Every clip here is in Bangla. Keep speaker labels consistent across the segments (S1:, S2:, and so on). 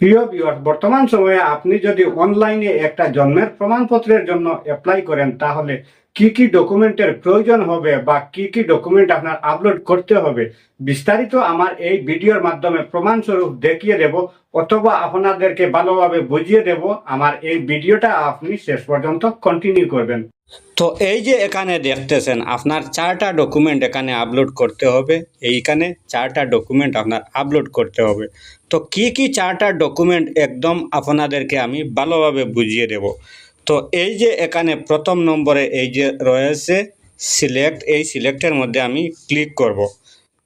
S1: প্রিয় ভিউয়ার্স বর্তমান সময়ে আপনি যদি অনলাইনে একটা জন্মের প্রমাণপত্রের জন্য অ্যাপ্লাই করেন তাহলে কি কি ডকুমেন্টের প্রয়োজন হবে বা কি কি ডকুমেন্ট আপনার আপলোড করতে হবে, বিস্তারিত আমার এই ভিডিওর মাধ্যমে প্রমাণস্বরূপ দেখিয়ে দেব অথবা আপনাদেরকে ভালোভাবে বুঝিয়ে দেব। আমার এই ভিডিওটা আপনি শেষ পর্যন্ত কন্টিনিউ করবেন। তো এই যে এখানে দেখতেছেন, আপনার চারটা ডকুমেন্ট এখানে আপলোড করতে হবে। এইখানে চারটা ডকুমেন্ট আপনার আপলোড করতে হবে। তো কি কি চারটা ডকুমেন্ট একদম আপনাদেরকে আমি ভালোভাবে বুঝিয়ে দেব। তো এই যে এখানে প্রথম নম্বরে এই যে রয়েছে সিলেক্ট এই সিলেক্টের মধ্যে আমি ক্লিক করব।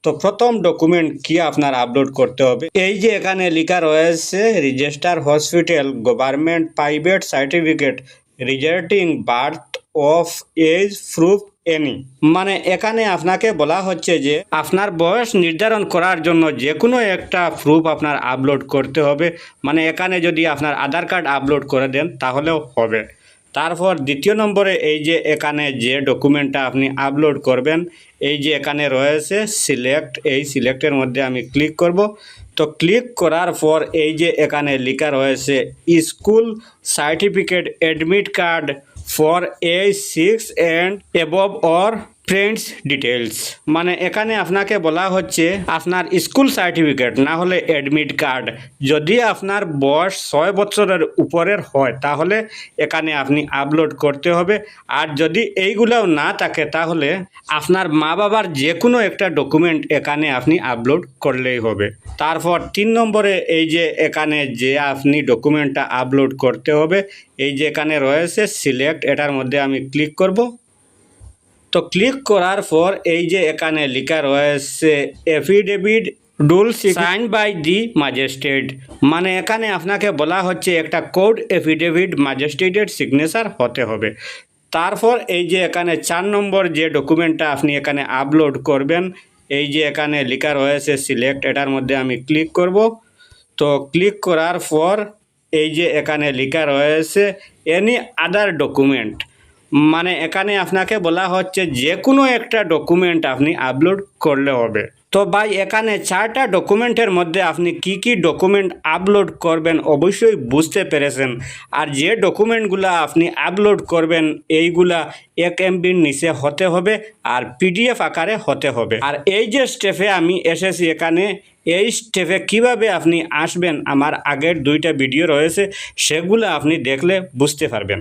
S1: তো প্রথম ডকুমেন্ট কি আপনার আপলোড করতে হবে? এই যে এখানে লেখা রয়েছে register hospital government private certificate রিজার্টিং birth of age proof any. মানে এখানে আপনাকে বলা হচ্ছে যে আপনার বয়স নির্ধারণ করার জন্য যে কোনো একটা প্রুফ আপনার আপলোড করতে হবে। মানে এখানে যদি আপনার আধার কার্ড আপলোড করে দেন তাহলেও হবে। তারপর দ্বিতীয় নম্বরে এই যে এখানে যে ডকুমেন্টটা আপনি আপলোড করবেন, এই যে এখানে রয়েছে সিলেক্ট এই সিলেক্টের মধ্যে আমি ক্লিক করব। তো ক্লিক করার পর এই যে এখানে লেখা রয়েছে, school certificate admit card for age 6 and above or friends details মানে এখানে আপনাকে বলা হচ্ছে আপনার স্কুল সার্টিফিকেট না হলে অ্যাডমিট কার্ড যদি আপনার বয়স ছয় বছরের উপরের হয়, তাহলে এখানে আপনি আপলোড করতে হবে। আর যদি এইগুলাও না থাকে, তাহলে আপনার মা বাবার যে কোনো একটা ডকুমেন্ট এখানে আপনি আপলোড করলেই হবে। তারপর তিন নম্বরে এই যে এখানে যে আপনি ডকুমেন্টটা আপলোড করতে হবে, এই যে এখানে রয়েছে সিলেক্ট এটার মধ্যে আমি ক্লিক করব। তো ক্লিক করার পর এই যে এখানে লেখা রয়েছে affidavit duly sign by the magistrate মানে এখানে আপনাকে বলা হচ্ছে একটা কোড এফিডেভিট ম্যাজিস্ট্রেটের সিগনেচার হতে হবে। তারপর এই যে এখানে চার নম্বর যে ডকুমেন্টটা আপনি এখানে আপলোড করবেন এই যে এখানে লেখা রয়েছে সিলেক্ট এটার মধ্যে আমি ক্লিক করব। তো ক্লিক করার পর এই যে এখানে লেখা রয়েছে এনি আদার ডকুমেন্ট মানে এখানে আপনাকে বলা হচ্ছে যে কোনো একটা ডকুমেন্ট আপনি আপলোড করলে হবে। তো ভাই, এখানে চারটা ডকুমেন্টের মধ্যে আপনি কি কি ডকুমেন্ট আপলোড করবেন অবশ্যই বুঝতে পেরেছেন। আর যে ডকুমেন্টগুলো আপনি আপলোড করবেন, এইগুলা এক এমবির নিচে হতে হবে আর পিডিএফ আকারে হতে হবে। আর এই যে স্টেপে আমি এসেছি এখানে, এই স্টেপে কীভাবে আপনি আসবেন, আমার আগের দুইটা ভিডিও রয়েছে, সেগুলো আপনি দেখলে বুঝতে পারবেন।